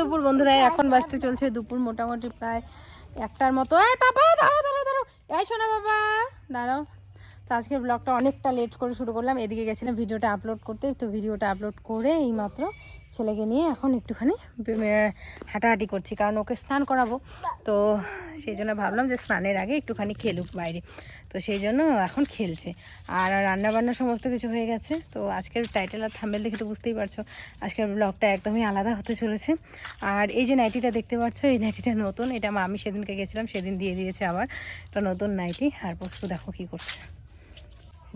দুপুর, বন্ধুরা এখন বাজতে চলছে দুপুর মোটামুটি প্রায় একটার মতো। এই বাবা দাঁড়ো দাঁড়ো দাঁড়াও। এই শোনা বাবা, দাঁড়াও। তো আজকের ব্লগটা অনেকটা লেট করে শুরু করলাম, এদিকে গেছিলাম ভিডিওটা আপলোড করতে, তো ভিডিওটা আপলোড করে এইমাত্র ছেলেকে নিয়ে এখন একটুখানি হাঁটাহাঁটি করছি, কারণ ওকে স্নান করাবো। তো সেই জন্য ভাবলাম যে স্নানের আগে একটুখানি খেলুক বাইরে। তো সেই জন্য এখন খেলছে। আর রান্না বান্না সমস্ত কিছু হয়ে গেছে। তো আজকের টাইটেল আর থাম্বেল দেখে তো বুঝতেই পারছ, আজকের ব্লগটা একদমই আলাদা হতে চলেছে। আর এই যে নাইটিটা দেখতে পাচ্ছ, এই নাইটিটা নতুন। এটা আমি সেদিনকে গেছিলাম, সেদিন দিয়ে দিয়েছে আবার। এটা নতুন নাইটি আর পরশু দেখো কি করছে।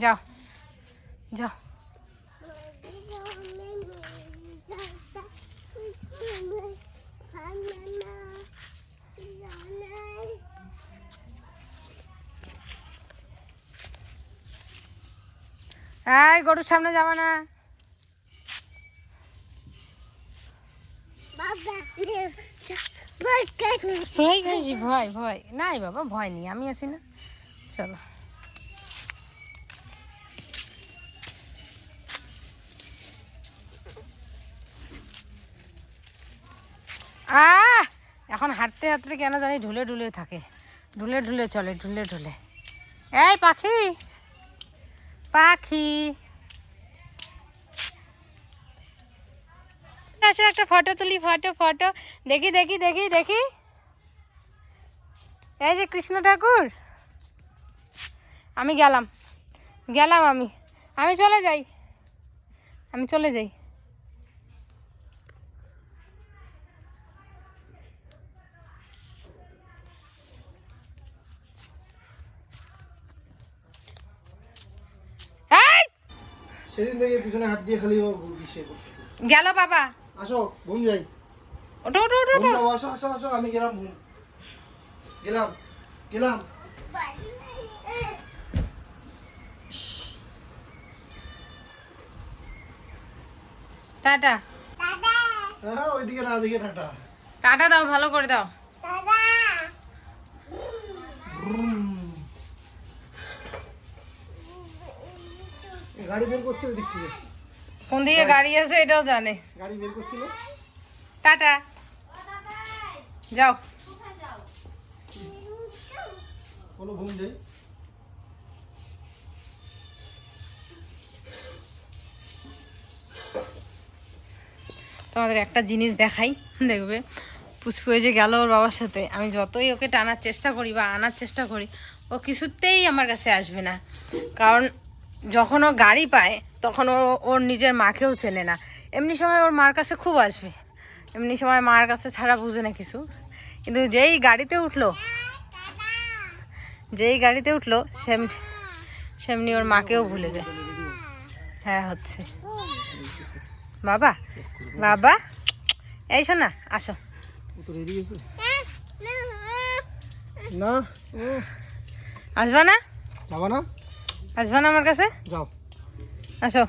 যাও যাও। এই গরুর সামনে যাবা না। ভয় খাইছি ভয় ভয়। নাই বাবা ভয় নেই আমি আছি না। চলো। আহ! এখন হাঁটতে হাঁটতে কেন জানি ঢুলে ঢুলে থাকে। ঢুলে ঢুলে চলে ঢুলে ঢুলে। এই পাখি! পাখি। আসো একটা ফটো তুলি ফটো ফটো দেখি দেখি দেখি দেখি। এই যে কৃষ্ণ ঠাকুর। আমি গেলাম। গেলাম আমি। আমি চলে যাই। আমি চলে যাই। সেদিন থেকে পিছনে হাত দিয়ে খালি ইসে করতেছে। গেল বাবা। আসো ঘুম যাই। ওঠো ওঠো ওঠো ঘুম ওঠো। আসো আসো আসো আমি গেলাম ঘুম। গেলাম গেলাম। টাটা। হ্যাঁ ওইদিকে না ওইদিকে টাটা। টাটা দাও ভালো করে দাও এই গাড়ি বের করছে ওই দিক থেকে কোন দিকে গাড়ি আছে এটাও জানে। গাড়ি বের করছিল। টাটা। যাও। বলো ঘুম যাই তোমাদের একটা জিনিস দেখাই দেখবে। পুচকু যে গেল ওর বাবার সাথে। আমি যতই ওকে টানার চেষ্টা করি বা আনার চেষ্টা করি ও কিছুতেই আমার কাছে আসবে না। কারণ যখন ও গাড়ি পায় তখন ও ওর নিজের মাকেও চেনে না। এমনি সময় ওর মার কাছে খুব আসবে। এমনি সময় মার কাছে ছাড়া বুঝে না কিছু। কিন্তু যেই গাড়িতে উঠল যেই গাড়িতে উঠল সেম সেমনি ওর মাকেও ভুলে যায়। হ্যাঁ হচ্ছে। বাবা বাবা এই শোনা আসো। ও তো রেডি গেছে না। ও। আসবা না? যাবা না? আসবা না আমার কাছে? যাও। আসো।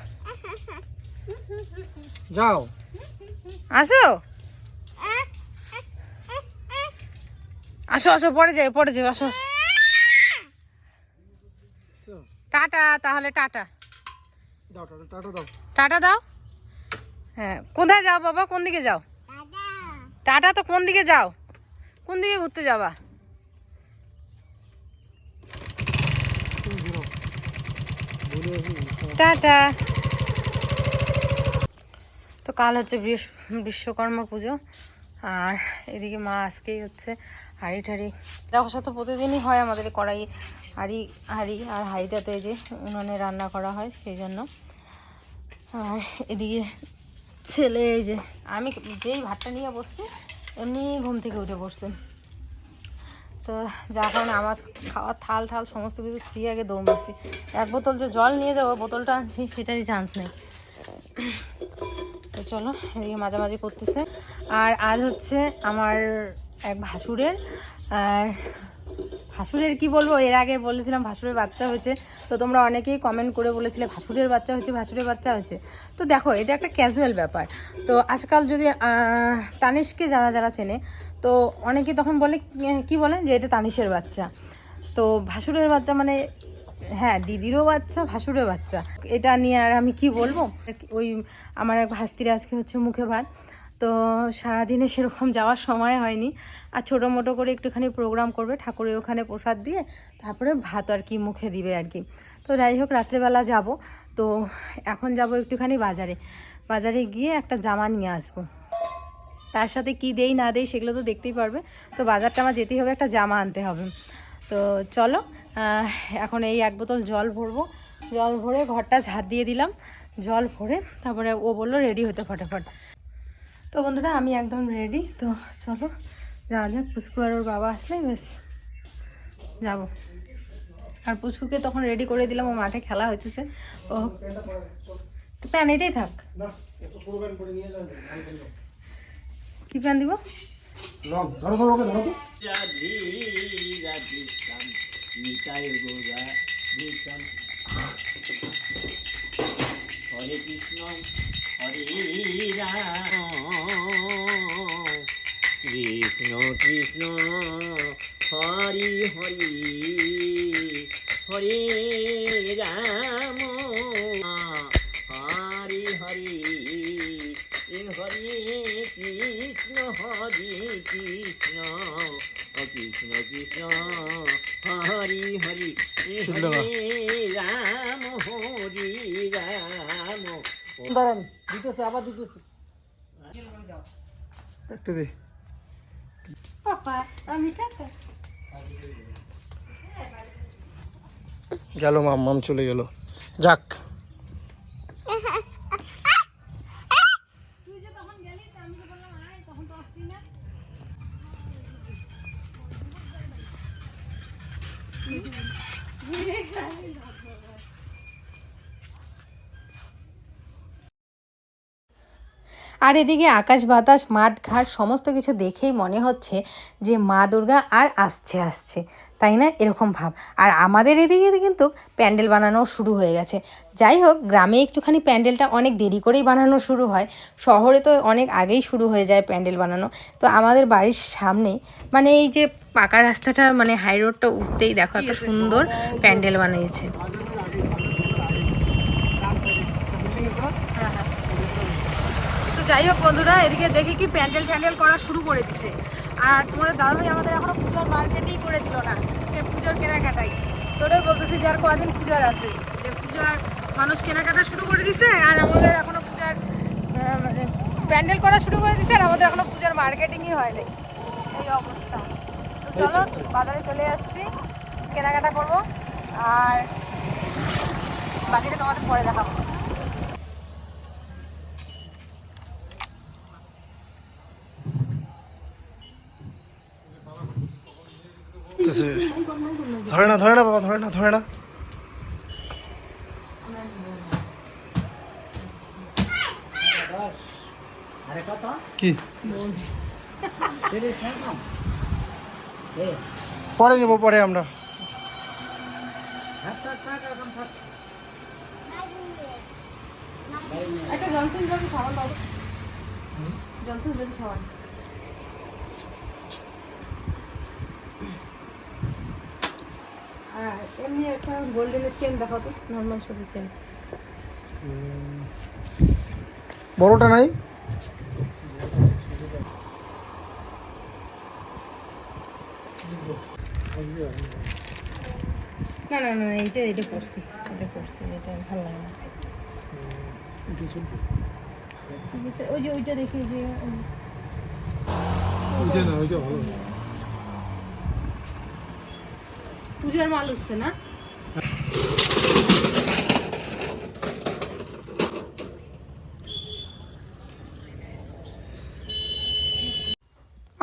যাও। আসো? আসো আসো পরে যাই পরে যাই আসো আসো। টাটা তাহলে টাটা। দাও টাটা টাটা দাও। টাটা দাও? হ্যাঁ কোথায় যাও বাবা? কোন দিকে যাও? টাটা তো কোন দিকে যাও? কোন দিকে ঘুরতে যাবা তুমি বেরো বলে আসি টাটা। তো কাল হচ্ছে বিশ্বকর্মা পুজো। আর এদিকে মা আজকেই হচ্ছে হাঁড়ি টাড়ি দেখার সাথে প্রতিদিনই হয় আমাদের কড়াই হাঁড়ি হাঁড়ি আর হাঁড়িটাতে যে উনুনে রান্না করা হয় সেই জন্য। আর এদিকে ছেলে এই যে, আমি যেই ভাতটা নিয়ে বসছি, এমনি ঘুম থেকে উঠে পড়ছে। তো যার কারণে আমার খাওয়ার থাল ঠাল সমস্ত কিছু দিয়ে আগে দৌড় মারছি। এক বোতল যে জল নিয়ে যাব, বোতলটা আনছি সেটারই চান্স নেই। তো চলো, এদিকে মাঝামাঝি করতেছে। আর আজ হচ্ছে আমার এক ভাসুরের, আর ভাসুরের কি বলব, এর আগে বলেছিলাম ভাসুরের বাচ্চা হয়েছে। তো তোমরা অনেকেই কমেন্ট করে বলেছিলে, ভাসুরের বাচ্চা হয়েছে, ভাসুরের বাচ্চা হয়েছে। তো দেখো, এটা একটা ক্যাজুয়াল ব্যাপার। তো আজকাল যদি তানিশকে যারা যারা চেনে তো অনেকে তখন বলে, কি বলেন যে এটা তানিশের বাচ্চা। তো ভাসুরের বাচ্চা মানে হ্যাঁ দিদিরও বাচ্চা, ভাসুরের বাচ্চা। এটা নিয়ে আর আমি কি বলব? ওই আমার এক ভাস্তির আজকে হচ্ছে মুখে ভাত। তো সারাদিনে সেরকম যাওয়ার সময় হয়নি। আর ছোটো মোটো করে একটুখানি প্রোগ্রাম করবে, ঠাকুরের ওখানে প্রসাদ দিয়ে তারপরে ভাত আর কি মুখে দিবে আর কি। তো যাই হোক, রাত্রেবেলা যাব। তো এখন যাব একটুখানি বাজারে। বাজারে গিয়ে একটা জামা নিয়ে আসব। তার সাথে কি দেই না দেই সেগুলো তো দেখতেই পারবে। তো বাজারটা আমার যেতেই হবে, একটা জামা আনতে হবে। তো চলো এখন এই এক বোতল জল ভরবো। জল ভরে ঘরটা ঝাড় দিয়ে দিলাম। জল ভরে তারপরে ও বলল, রেডি হতে ফটাফট। তো বন্ধুরা, আমি একদম রেডি। তো চলো, যাওয়া যাক। পুষ্কু আর ওর বাবা আসলে বেশ যাব। আর পুষ্কুকে তখন রেডি করে দিলাম, ও মাঠে খেলা হচ্ছে ও প্যান এটাই থাক না এত ছোট প্যান্ট পরে নিয়ে যাবেন কি প্যান দিব? ধরো ধরো ওকে ধরো হরে কৃষ্ণ হরে রাম কৃষ্ণ কৃষ্ণ হরি হরি হরে রাম। কৃষ্ণ হরে কৃষ্ণ কৃষ্ণ কৃষ্ণ হরি হরি হরে রাম হরি রাম দাঁড়ান দিতেছে আবার দিতেছে একটু দে। পাপা আমি টাকা। গেল মাম মাম চলে গেল। যাক তুই যে তখন গেলি তো আমি তো বললাম আয় তখন তো আসলি না আর এদিকে আকাশ বাতাস, মাঠ ঘাট সমস্ত কিছু দেখেই মনে হচ্ছে যে মা দুর্গা আর আসছে আসছে। তাই না? এরকম ভাব। আর আমাদের এদিকে কিন্তু প্যান্ডেল বানানো শুরু হয়ে গেছে। যাই হোক, গ্রামে একটুখানি প্যান্ডেলটা অনেক দেরি করেই বানানো শুরু হয়। শহরে তো অনেক আগেই শুরু হয়ে যায় প্যান্ডেল বানানো। তো আমাদের বাড়ির সামনে মানে এই যে পাকা রাস্তাটা মানে হাই রোডটা উঠতেই দেখো একটা সুন্দর প্যান্ডেল বানিয়েছে। তো যাই হোক বন্ধুরা এদিকে দেখি কি প্যান্ডেল ফ্যান্ডেল করা শুরু করে দিছে। আর তোমাদের দাদাভাই আমাদের এখনও পুজোর মার্কেটেই করে দিল না যে পুজোর কেনাকাটাই তোরাই বলতেছি যে আর কদিন পুজোর আছে। যে পুজোর মানুষ কেনাকাটা শুরু করে দিছে আর আমাদের এখনও পূজার মানে প্যান্ডেল করা শুরু করে দিছে আর আমাদের এখনও পূজার মার্কেটিংই হয়নি। এই অবস্থা। তো চলো বাজারে চলে আসছি কেনাকাটা করব। আর বাকিটা তোমাদের পরে দেখাবো। ধরে না ধরে না বাবা ধরে না ধরে না কি পরে নেব পরে আমরা একটা জনসন বেবি সাবান দাও জনসন বেবি সাবান আর এমনি একটা গোল্ডেনের চেন দেখাও তো নর্মাল ছোট চেন বড়টা নাই? না না না এইটা এইটা পড়ছি এটা পড়ছি এটা ভালো লাগে না। ওই যে ওইটা দেখি যে উম, পূজার মাল উঠছে না।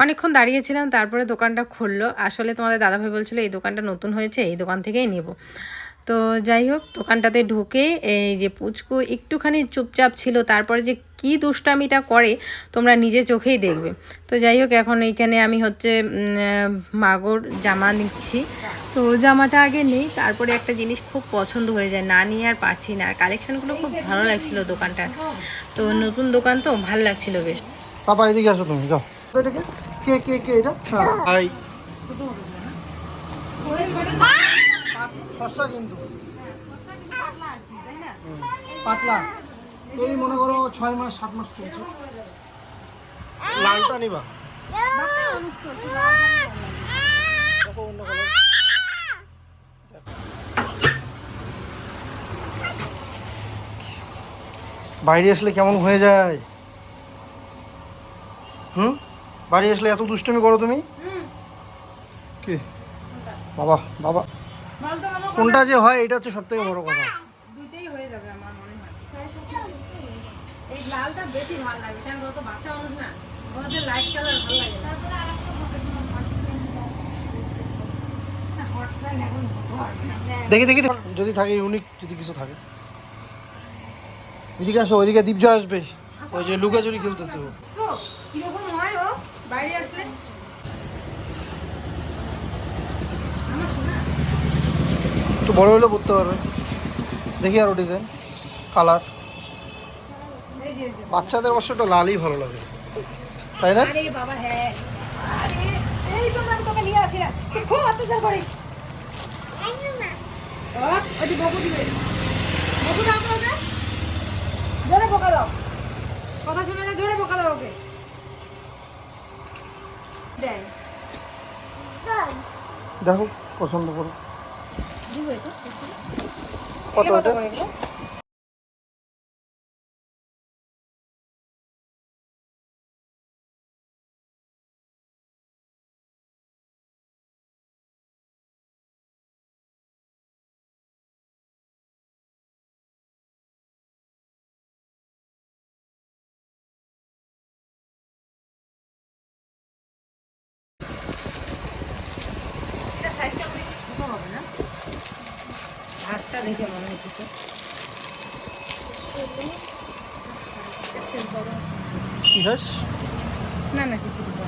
অনেকক্ষণ দাঁড়িয়েছিলাম, তারপরে দোকানটা খুললো। আসলে তোমাদের দাদাভাই বলছিল, এই দোকানটা নতুন হয়েছে, এই দোকান থেকেই নেব। তো যাই হোক দোকানটাতে ঢুকে এই যে পুচকু একটুখানি চুপচাপ ছিল তারপরে যে কি দুষ্টামিটা করে তোমরা নিজে চোখেই দেখবে। তো যাই হোক এখন এইখানে আমি হচ্ছে মাগোর জামা নিচ্ছি। তো জামাটা আগে নেই তারপরে একটা জিনিস খুব পছন্দ হয়ে যায় না নিয়ে আর পারছি না। আর কালেকশানগুলো খুব ভালো লাগছিল দোকানটার। তো নতুন দোকান তো ভালো লাগছিল বেশ। পাপা এদিকে আসো তুমি যাও। কে কে কে এটা? হ্যাঁ। ফসা কিন্তু। পাতলা। এই মনে করো ছয় মাস সাত মাস চলছে। লালটা নিবা। বাইরে আসলে কেমন হয়ে যায়? হুম? বাড়ি আসলে এত দুষ্টুমি করো তুমি? কি? বাবা বাবা। কোনটা যে হয় এটা হচ্ছে সব থেকে বড় কথা। দুইটাই হয়ে যাবে আমার মনে হয়। এই লালটা বেশি ভালো লাগে কারণ কত বাচ্চা মানুষ না। ওদের লাইট কালার ভালো লাগে। দেখি দেখি যদি থাকে ইউনিক যদি কিছু থাকে। এদিকে আসো ওইদিকে দীপজয় আসবে। ওই যে লুকাচুরি খেলতেছে ও। কীরকম হয় ও? বাইরে আসলে আমার শোনা একটু বড় হলে পড়তে পারবে। দেখি আরও ডিজাইন কালার বাচ্চাদের অবশ্য একটু লালই ভালো লাগে। তাই না? হ্যাঁ। জোরে বোকা দাও। কথা শুনে না জোরে বোকা দাও ওকে। দেখো পছন্দ করো। দিব হয়েছে? কত ঘাসটা দেখে মনে হচ্ছে তো। কি না না কিছু না।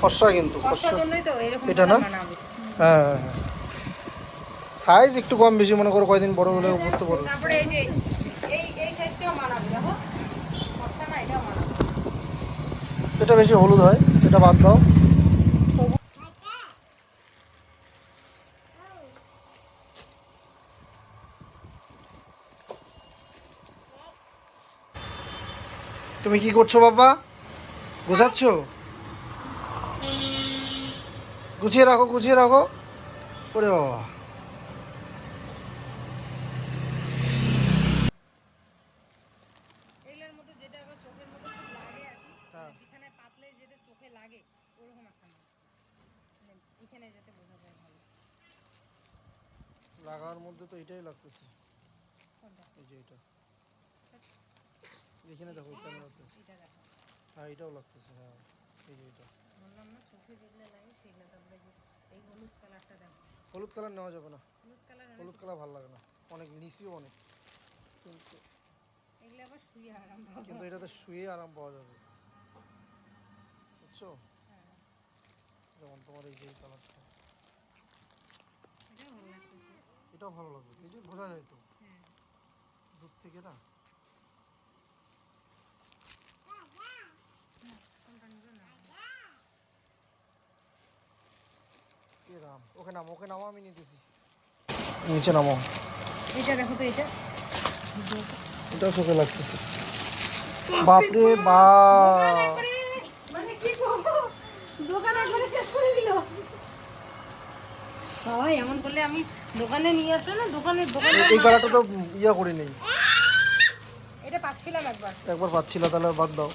ফর্সা কিন্তু এটা না? হ্যাঁ হ্যাঁ হ্যাঁ। সাইজ একটু কম বেশি মনে করো কয়দিন বড় হলেও পড়তে পারো। তারপরে এই যে এই এই সাইজটাও মানাবে দেখো। ফর্সা না এটাও মানাবে এটা বেশি হলুদ হয় এটা বাদ দাও। তুমি কি করছ বাবা? গোছাচ্ছ? গুছিয়ে রাখো গুছিয়ে রাখো। ওরে বাবা। হ্যাঁ। মানে লাগার মধ্যে তো এটাই লাগতেছে। এই যে এটা এখানে দেখো ক্যামেরাতে এটা দেখো। হ্যাঁ এটাও লাগতেছে হ্যাঁ এই যে এটা। বললাম না চোখে যেগুলো লাগে সেগুলো তারপরে এই হলুদ কালারটা দেখো। হলুদ কালার নেওয়া যাবে না। হলুদ কালার হলুদ কালার ভালো লাগে না। অনেক নিচিও অনেক। কিন্তু এগুলো আবার শুয়ে আরাম পাবো কিন্তু এটাতে শুয়ে আরাম পাওয়া যাবে। বুঝছ? হ্যাঁ। যেমন তোমার এই যে এই কালারটা। এটাও ভালো লাগতেছে। এটাও ভালো লাগবে। এই যে বোঝা যায় তো। হ্যাঁ। দূর থেকে না কোনটা নিবে না এ রাম ওকে নামো ওকে নামো আমি নিতেছি। নিচে নামো। এটা দেখো তো এটা চোখে লাগতেছে। বাপরে বাপ। মানে কি করব দোকান একবারে শেষ করে দিল। এমন করলে আমি দোকানে নিয়ে আসলে না দোকানের দোকানে এই তো ইয়া করি নেই এটা পাচ্ছিলাম একবার। একবার পাচ্ছিল তাহলে বাদ দাও।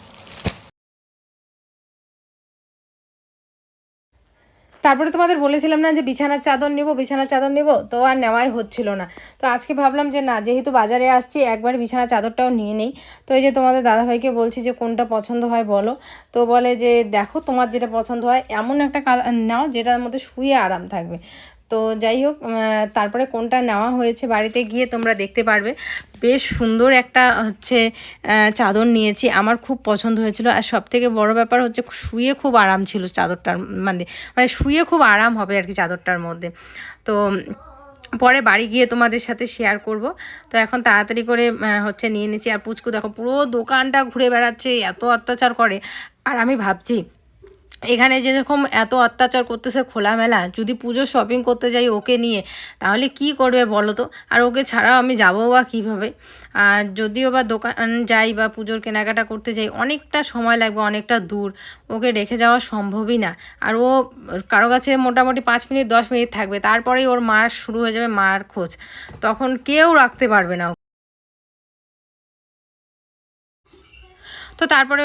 তারপরে তোমাদের বলেছিলাম না যে বিছানার চাদর নেব, বিছানার চাদর নেব, তো আর নেওয়াই হচ্ছিল না। তো আজকে ভাবলাম যে না, যেহেতু বাজারে আসছি, একবার বিছানা চাদরটাও নিয়ে নেই। তো এই যে তোমাদের দাদাভাইকে বলছি যে কোনটা পছন্দ হয় বলো। তো বলে যে, দেখো তোমার যেটা পছন্দ হয়, এমন একটা কালার নাও যেটার মধ্যে শুয়ে আরাম থাকবে। তো যাই হোক তারপরে কোনটা নেওয়া হয়েছে বাড়িতে গিয়ে তোমরা দেখতে পারবে। বেশ সুন্দর একটা হচ্ছে চাদর নিয়েছি। আমার খুব পছন্দ হয়েছিল। আর সব থেকে বড় ব্যাপার হচ্ছে শুয়ে খুব আরাম ছিল চাদরটার মানে মানে শুয়ে খুব আরাম হবে আর কি চাদরটার মধ্যে। তো পরে বাড়ি গিয়ে তোমাদের সাথে শেয়ার করব। তো এখন তাড়াতাড়ি করে হচ্ছে নিয়ে নিচ্ছি। আর পুচকু দেখো, পুরো দোকানটা ঘুরে বেড়াচ্ছে, এত অত্যাচার করে। আর আমি ভাবছি এখানে যেরকম এত অত্যাচার করতেছে খোলামেলা, যদি পুজোর শপিং করতে যাই ওকে নিয়ে, তাহলে কি করবে বলো তো? আর ওকে ছাড়াও আমি যাব বা কীভাবে? আর যদিও বা দোকান যাই বা পুজোর কেনাকাটা করতে যাই, অনেকটা সময় লাগবে, অনেকটা দূর। ওকে রেখে যাওয়া সম্ভবই না। আর ও কারও কাছে মোটামুটি পাঁচ মিনিট, দশ মিনিট থাকবে। তারপরেই ওর মার শুরু হয়ে যাবে মার খোঁজ। তখন কেউ রাখতে পারবে না তো তারপরে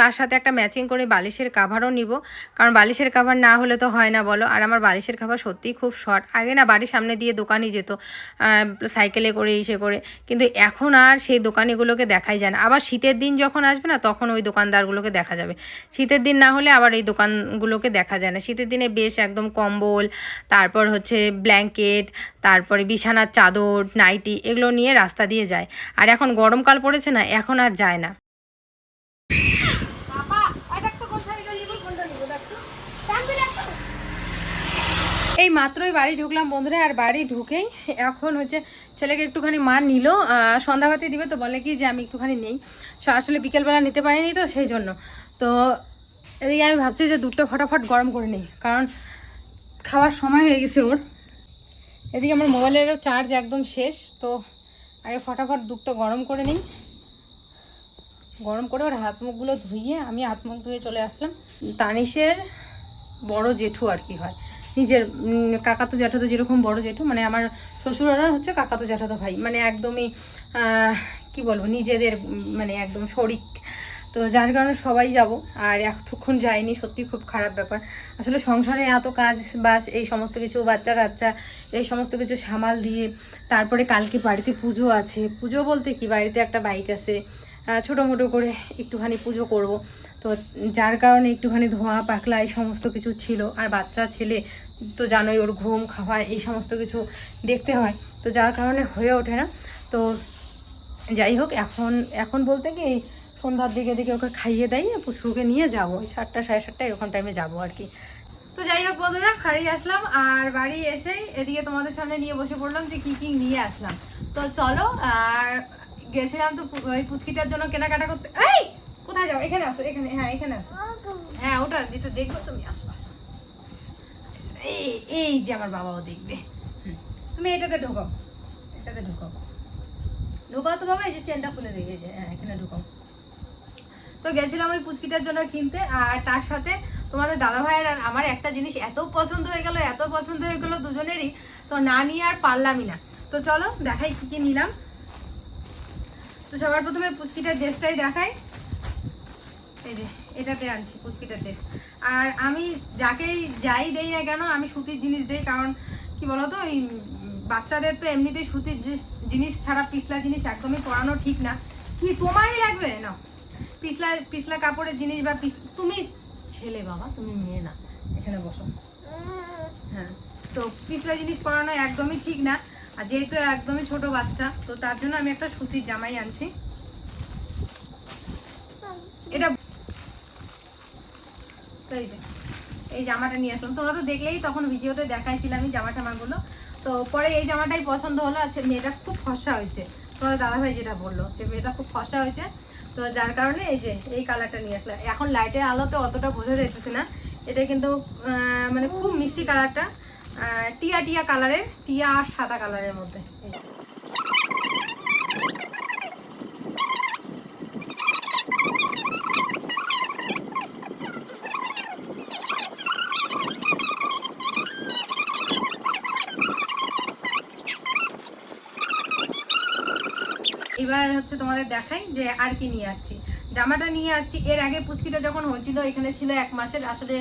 তার সাথে একটা ম্যাচিং করে বালিশের কাভারও নিব। কারণ বালিশের কাভার না হলে তো হয় না বলো। আর আমার বালিশের কাভার সত্যিই খুব শর্ট আগে না বাড়ির সামনে দিয়ে দোকানই যেত সাইকেলে করে, ইসে করে। কিন্তু এখন আর সেই দোকানিগুলোকে দেখাই যায় না। আবার শীতের দিন যখন আসবে না, তখন ওই দোকানদারগুলোকে দেখা যাবে। শীতের দিন না হলে আবার এই দোকানগুলোকে দেখা যায় না। শীতের দিনে বেশ একদম কম্বল, তারপর হচ্ছে ব্ল্যাঙ্কেট তারপরে বিছানার চাদর নাইটি এগুলো নিয়ে রাস্তা দিয়ে যায়। আর এখন গরমকাল পড়েছে না, এখন আর যায় না। এই মাত্রই বাড়ি ঢুকলাম বন্ধুরা, আর বাড়ি ঢুকেই এখন হচ্ছে ছেলেকে একটুখানি মা নিল সন্ধ্যাবাতি দিবে তো বলে কি যে আমি একটুখানি নেই। আসলে বিকেলবেলা নিতে পারিনি তো সেই জন্য। তো এদিকে আমি ভাবছি যে দুধটা ফটাফট গরম করে নিই, কারণ খাওয়ার সময় হয়ে গেছে ওর। এদিকে আমার মোবাইলেরও চার্জ একদম শেষ, তো আগে ফটাফট দুধটা গরম করে নিই। গরম করে ওর হাত মুখগুলো ধুইয়ে আমি হাত মুখ ধুয়ে চলে আসলাম। তানিশের বড় জেঠু আর কি হয়। নিজের কাকাতো জ্যাঠাতো যেরকম বড় জেঠু মানে আমার শ্বশুররা হচ্ছে কাকাতো জ্যাঠাতো ভাই মানে একদমই কি বলব, নিজেদের মানে একদম শরিক। তো যার কারণে সবাই যাব, আর এতক্ষণ যায়নি, সত্যি খুব খারাপ ব্যাপার। আসলে সংসারে এত কাজ বাজ, এই সমস্ত কিছু বাচ্চা কাচ্চা, এই সমস্ত কিছু সামাল দিয়ে, তারপরে কালকে বাড়িতে পুজো আছে। পুজো বলতে কি, বাড়িতে একটা বাইক আছে ছোটো মোটো করে একটুখানি পুজো করব। তো যার কারণে একটুখানি ধোঁয়া পাকলা এই সমস্ত কিছু ছিল। আর বাচ্চা, ছেলে তো জানোই ওর ঘুম, খাওয়া এই সমস্ত কিছু দেখতে হয়। তো যার কারণে হয়ে ওঠে না। তো যাই হোক, এখন এখন বলতে কি এই সন্ধ্যার দিকে দিকে ওকে খাইয়ে দেয় পুষ্পুকে নিয়ে যাব। ওই সাতটা, সাড়ে সাতটা এরকম টাইমে যাব আর কি। তো যাই হোক বন্ধুরা বাড়ি আসলাম। আর বাড়ি এসেই এদিকে তোমাদের সামনে নিয়ে বসে পড়লাম যে কি কি নিয়ে আসলাম। তো চলো, আর গেছিলাম তো ওই পুচকিটার জন্য কেনাকাটা করতে এই! কোথায় যাও, এখানে আসো, এখানে হ্যাঁ এখানে আসো। হ্যাঁ ওটা যেটা দেখব, তুমি আসো আসো। এই এই যে আমার বাবাও দেখবে। তুমি এটাতে ঢোকাও এটাতে ঢোকাও। ঢোকাও তো বাবা, এই যে চেনটা খুলে দিয়ে যে হ্যাঁ এখানে ঢোকাও। তো গেছিলাম ওই পুচকিটার জন্য কিনতে, আর তার সাথে তোমাদের দাদা ভাইয়ের আর আমার একটা জিনিস এত পছন্দ হয়ে গেল, এত পছন্দ হয়ে গেল দুজনেরই, তো না নিয়ে আর পারলামই না। তো চলো, দেখাই কি কি নিলাম। তো সবার প্রথমে পুচকিটার ড্রেসটাই দেখাই। এটাতে আনছি পুচকিটার ড্রেস আর আমি যাকেই যাই দেই না কেন, আমি সুতির জিনিস দেই, কারণ কি বলতো, এই বাচ্চাদের তো এমনিতেই সুতির জিনিস- ছাড়া পিছলা জিনিস একদমই পরানো ঠিক না। কি তোমারই লাগবে? না পিছলা পিছলা কাপড়ের জিনিস বা তুমি ছেলে বাবা, তুমি মেয়ে না, এখানে বসো। হ্যাঁ তো পিছলা জিনিস পরানো একদমই ঠিক না, আর যেহেতু একদমই ছোট বাচ্চা, তো তার জন্য আমি একটা সুতির জামাই আনছি। এটা এই যে, এই জামাটা নিয়ে আসলাম। তোমরা তো দেখলেই তখন ভিডিওতে দেখাইছিলাম এই জামা টামাগুলো। তো পরে এই জামাটাই পছন্দ হলো। আচ্ছা মেয়েটা খুব ফসা হয়েছে। তোমার দাদাভাই যেটা বলল যে মেয়েটা খুব ফসা হয়েছে। তো যার কারণে এই যে, এই কালারটা নিয়ে আসলাম। এখন লাইটের আলোতে অতটা বোঝা যাইতেছে না। এটা কিন্তু মানে খুব মিষ্টি কালারটা। টিয়া টিয়া কালারের, টিয়া আর সাদা কালারের মধ্যে এই যে। এবার হচ্ছে তোমাদের দেখাই যে আর কি নিয়ে আসছি। জামাটা নিয়ে আসছি। এর আগে পুচকিটা যখন হয়েছিল, এখানে ছিল এক মাসের। আসলে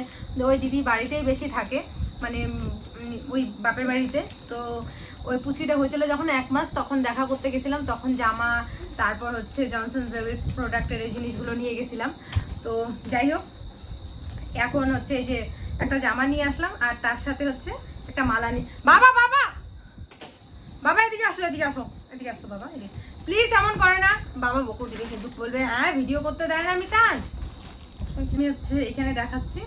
ওই দিদি বাড়িতেই বেশি থাকে। মানে ওই বাপের বাড়িতে। তো ওই পুচকিটা হয়েছিল যখন এক মাস, তখন দেখা করতে গেছিলাম। তখন জামা, তারপর হচ্ছে জনসন বেবি প্রোডাক্টের এই জিনিসগুলো নিয়ে গেছিলাম। তো যাই হোক, এখন হচ্ছে এই যে একটা জামা নিয়ে আসলাম। আর তার সাথে হচ্ছে একটা মালা নিয়ে বাবা বাবা! বাবা, এদিকে আসো এদিকে আসো। এদিকে আসো বাবা এদিকে প্লিজ এমন করে না। বাবা বকু দিবে কিন্তু বলবে হ্যাঁ ভিডিও করতে দেয় না মিতাজ। আমি হচ্ছে এখানে দেখাচ্ছি।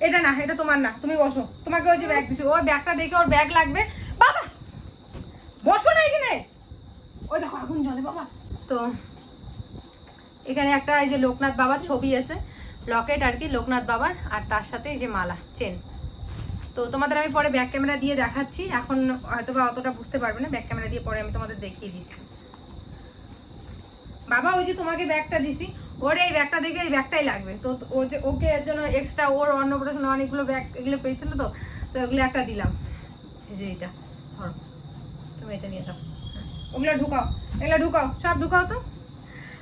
এটা- না, এটা তোমার না, তুমি বসো। তোমাকে ওই যে ব্যাগ দিছি, ওই ব্যাগটা দেখে ওর ব্যাগ লাগবে। বাবা, বসো না এখানে। ওই দেখো, আগুন জলে বাবা। তো, এখানে একটা এই যে লোকনাথ বাবার ছবি আছে, লকেট আর কি, লোকনাথ বাবার, আর তার সাথে এই যে মালা চেন তো তোমাদের আমি পরে ব্যাক ক্যামেরা দিয়ে দেখাচ্ছি। এখন হয়তো বা অতটা বুঝতে পারবে না ব্যাক ক্যামেরা দিয়ে পরে আমি তোমাদের দেখিয়ে দিচ্ছি। বাবা ওই যে তোমাকে ব্যাগটা দিছি। ওর এই ব্যাগটা দেখে এই ব্যাগটাই লাগবে। তো ও যে ওকে এর জন্য এক্সট্রা ওর অন্নপ্রাশন অনেকগুলো ব্যাগ এগুলো পেয়েছিল তো তো ওগুলো একটা দিলাম। এই যে এইটা ধরো। তুমি এটা নিয়ে যাও। হ্যাঁ, ওগুলো ঢুকাও এগুলো ঢুকাও সব ঢুকাও তো?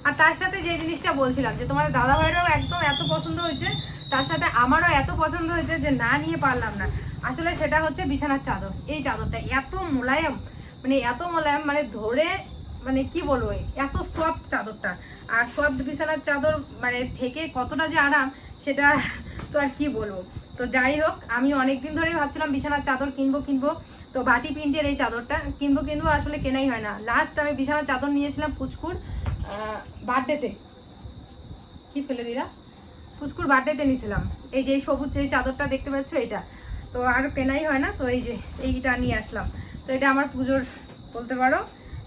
আর তার সাথে যে জিনিসটা বলছিলাম, যে তোমাদের দাদা ভাইয়েরও একদম এত পছন্দ হয়েছে, তার সাথে আমারও এত পছন্দ হয়েছে যে না নিয়ে পারলাম না। আসলে সেটা হচ্ছে বিছানার চাদর। এই চাদরটা এত মোলায়েম মানে এত মোলায়েম মানে ধরে মানে কি বলব এত সফট চাদরটা। আর সফট বিছানার চাদর মানে থেকে কতটা যে আরাম, সেটা তো আর কি বলব। তো যাই হোক, আমি অনেক দিন ধরেই ভাবছিলাম বিছানার চাদর কিনবো কিনবো। তো বাটি প্রিন্টের এই চাদরটা কিনবো কিনবো, আসলে কেনাই হয় না। লাস্ট আমি বিছানার চাদর নিয়েছিলাম পুচকুর। বার্থডেতে কি ফেলে দিলা? পুচকুর বার্থডেতে নিয়েছিলাম এই যে সবুজ যে চাদরটা দেখতে পাচ্ছ এটা তো আর কেনাই হয় না, তো এই যে এইটা নিয়ে আসলাম। তো এটা আমার পুজোর, বলতে পারো,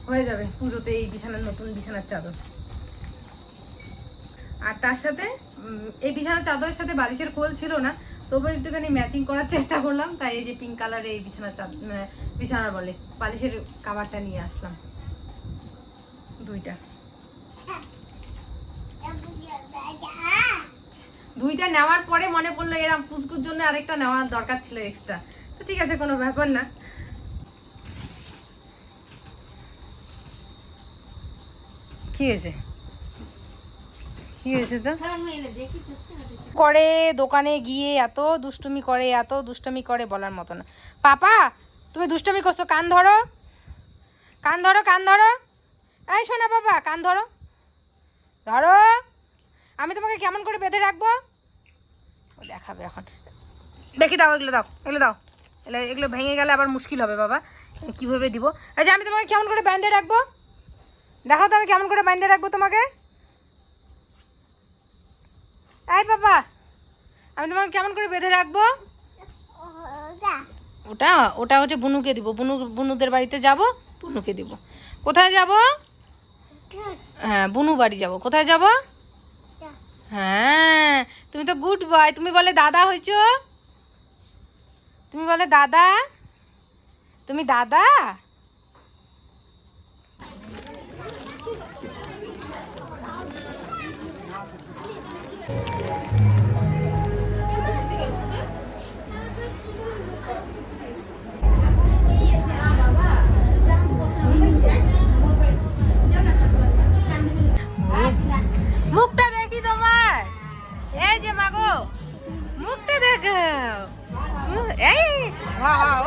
হয়ে যাবে পুজোতে এই বিছানার নতুন বিছানার চাদর। আর তার সাথে এই বিছানার চাদরের সাথে বালিশের খোল ছিল না তবু একটুখানি ম্যাচিং করার চেষ্টা করলাম, তাই এই যে পিঙ্ক কালারের এই বিছানার চাদর বিছানার বলে, বালিশের কাভারটা নিয়ে আসলাম। দুইটা। দুইটা নেওয়ার পরে মনে পড়ল এরম ফুসকুর জন্য আরেকটা নেওয়ার দরকার ছিল এক্সট্রা তো ঠিক আছে, কোনো ব্যাপার না। কি হয়েছে? কি হয়েছে তো? করে দোকানে গিয়ে এত দুষ্টুমি করে, এত দুষ্টুমি করে বলার মতো না। পাপা, তুমি দুষ্টুমি করছ, কান ধরো। কান ধরো কান ধরো। এই শোনা বাবা, কান ধরো। ধরো। আমি তোমাকে কেমন করে বেঁধে রাখব? দেখাবে এখন। দেখি দাও, এগুলো দাও এগুলো দাও। এগুলো এগুলো ভেঙে গেলে আবার মুশকিল হবে, বাবা। কীভাবে দিব? আচ্ছা আমি তোমাকে কেমন করে বাঁধে রাখব? দেখো তো আমি কেমন করে বাঁধে রাখব তোমাকে। এই বাবা, আমি তোমাকে কেমন করে বেঁধে রাখব? ওটা ওটা হচ্ছে বুনুকে দিব। বুনু, বুনুদের বাড়িতে যাব, বুনুকে দিব। কোথায় যাব? হ্যাঁ বুনু বাড়ি যাব। কোথায় যাব? হ্যাঁ তুমি তো গুড বয়। তুমি বলে দাদা হয়েছ? তুমি বলে দাদা? তুমি দাদা?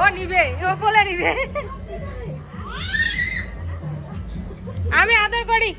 ও নিবে ও নিবে। আমি আদর করি।